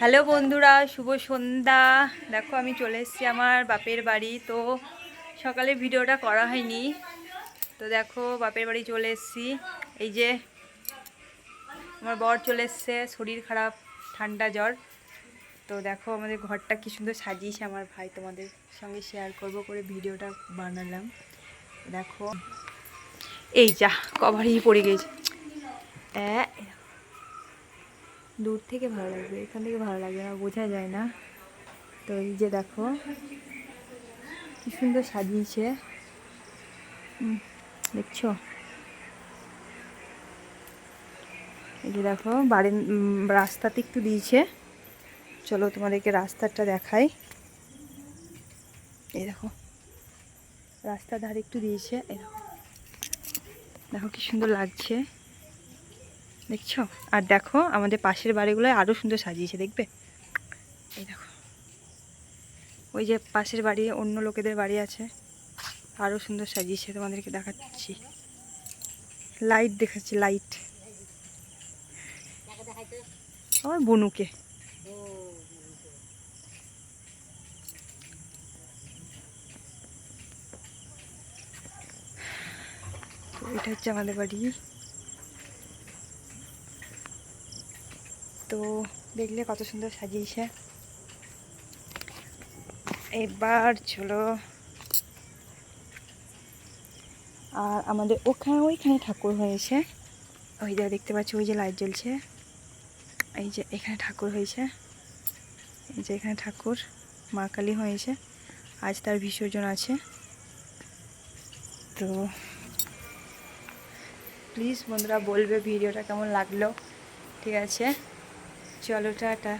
Hello বন্ধুরা শুভ সন্ধ্যা। দেখো আমি চলে এসেছি আমার বাপের বাড়ি। তো সকালে ভিডিওটা করা হয়নি। তো দেখো বাপের বাড়ি চলে এসেছি। এই যে আমার বর চলে এসছে শরীর খারাপ ঠান্ডা জ্বর। তো দেখো আমাদের ঘরটা কি সুন্দর সাজিয়েছে আমার ভাই। তোমাদের সঙ্গে শেয়ার করব করে ভিডিওটা বানালাম। দেখো এই যা কভারই পড়ে গেছে। অ্যা, দূর থেকে ভালো লাগবে, এখান থেকে ভালো লাগবে না, বোঝা যায় না। তো এই যে দেখো, কি সুন্দর সাজিয়েছে। দেখছ? এই যে দেখো, বাড়ির রাস্তাতে একটু দিয়েছে। চলো তোমাদেরকে রাস্তাটা দেখাই। এই দেখো, রাস্তার ধারে একটু দিয়েছে, এই দেখো। দেখো কি সুন্দর লাগছে। দেখছ? আর দেখো, আমাদের পাশের বাড়িগুলো আরও সুন্দর সাজিয়েছে, দেখবে? এই দেখো। ওই যে পাশের বাড়ি, অন্য লোকেদের বাড়ি আছে। আরও সুন্দর সাজিয়েছে, তোমাদেরকে দেখাচ্ছি। লাইট দেখাচ্ছি লাইট আমার বনুকে। এটা হচ্ছে আমাদের বাড়ি। তো দেখলে কত সুন্দর সাজিয়েছে। এবার চলো। আর আমাদের ওখানে ওইখানে ঠাকুর হয়েছে। ওই যা দেখতে পাচ্ছি, ওই যে লাইট জ্বলছে। এই যে এখানে ঠাকুর হয়েছে। এই যে এখানে ঠাকুর, মা কালী হয়েছে। আজ তার বিসর্জন আছে। তো প্লিজ বন্ধুরা বলবে ভিডিওটা কেমন লাগল। ঠিক আছে। চলো টাটা।